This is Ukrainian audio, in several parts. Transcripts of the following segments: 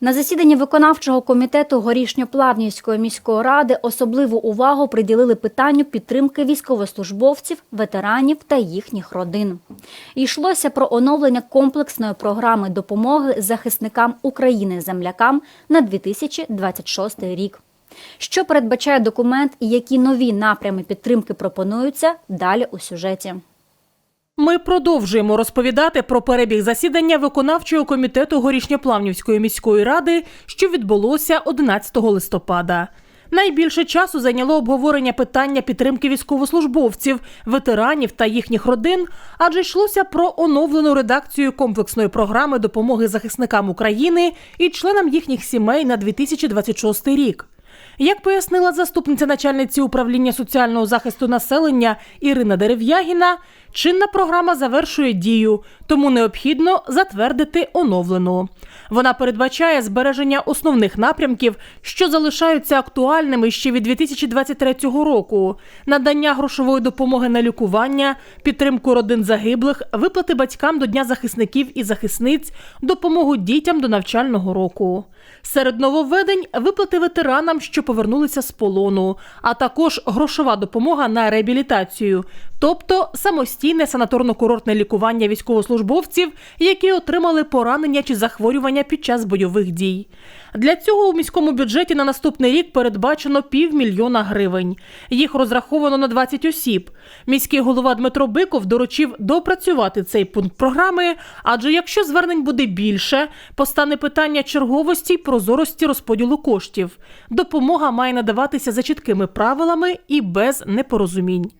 На засіданні виконавчого комітету Горішньоплавнівської міської ради особливу увагу приділили питанню підтримки військовослужбовців, ветеранів та їхніх родин. Йшлося про оновлення комплексної програми допомоги захисникам України землякам на 2026 рік. Що передбачає документ і які нові напрями підтримки пропонуються далі у сюжеті. Ми продовжуємо розповідати про перебіг засідання виконавчого комітету Горішньоплавнівської міської ради, що відбулося 11 листопада. Найбільше часу зайняло обговорення питання підтримки військовослужбовців, ветеранів та їхніх родин, адже йшлося про оновлену редакцію комплексної програми допомоги захисникам України і членам їхніх сімей на 2026 рік. Як пояснила заступниця начальниці управління соціального захисту населення Ірина Дерев'ягіна, чинна програма завершує дію, тому необхідно затвердити оновлену. Вона передбачає збереження основних напрямків, що залишаються актуальними ще від 2023 року: надання грошової допомоги на лікування, підтримку родин загиблих, виплати батькам до Дня захисників і захисниць, допомогу дітям до навчального року. Серед нововведень виплати ветеранам, що повернулися з полону, а також грошова допомога на реабілітацію, тобто самостійне санаторно-курортне лікування військовослужбовців, які отримали поранення чи захворювання під час бойових дій. Для цього у міському бюджеті на наступний рік передбачено півмільйона гривень. Їх розраховано на 20 осіб. Міський голова Дмитро Биков доручив допрацювати цей пункт програми, адже якщо звернень буде більше, постане питання черговості й прозорості розподілу коштів. Допомога має надаватися за чіткими правилами і без непорозумінь.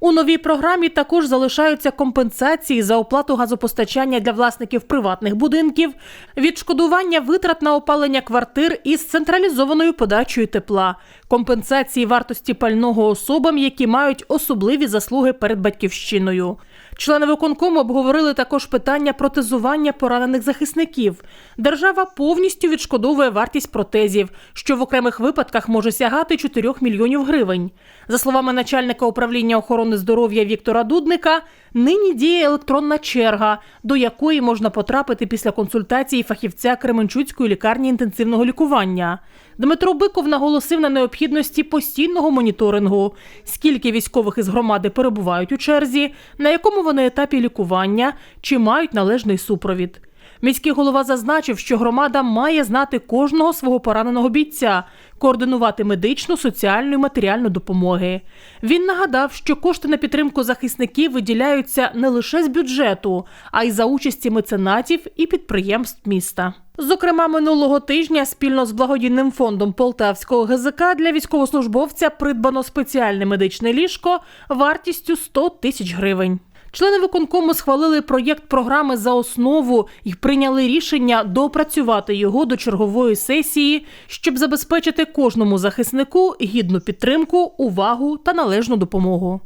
У новій програмі також залишаються компенсації за оплату газопостачання для власників приватних будинків, відшкодування витрат на опалення квартир із централізованою подачею тепла, компенсації вартості пального особам, які мають особливі заслуги перед батьківщиною. Члени виконкому обговорили також питання протезування поранених захисників. Держава повністю відшкодовує вартість протезів, що в окремих випадках може сягати 4 мільйонів гривень. За словами начальника управління охорони здоров'я Віктора Дудника, нині діє електронна черга, до якої можна потрапити після консультації фахівця Кременчуцької лікарні інтенсивного лікування. Дмитро Биков наголосив на необхідності постійного моніторингу, скільки військових із громади перебувають у черзі, на якому вони етапі лікування, чи мають належний супровід. Міський голова зазначив, що громада має знати кожного свого пораненого бійця, координувати медичну, соціальну і матеріальну допомоги. Він нагадав, що кошти на підтримку захисників виділяються не лише з бюджету, а й за участі меценатів і підприємств міста. Зокрема, минулого тижня спільно з благодійним фондом Полтавського ГЗК для військовослужбовця придбано спеціальне медичне ліжко вартістю 100 тисяч гривень. Члени виконкому схвалили проєкт програми за основу і прийняли рішення доопрацювати його до чергової сесії, щоб забезпечити кожному захиснику гідну підтримку, увагу та належну допомогу.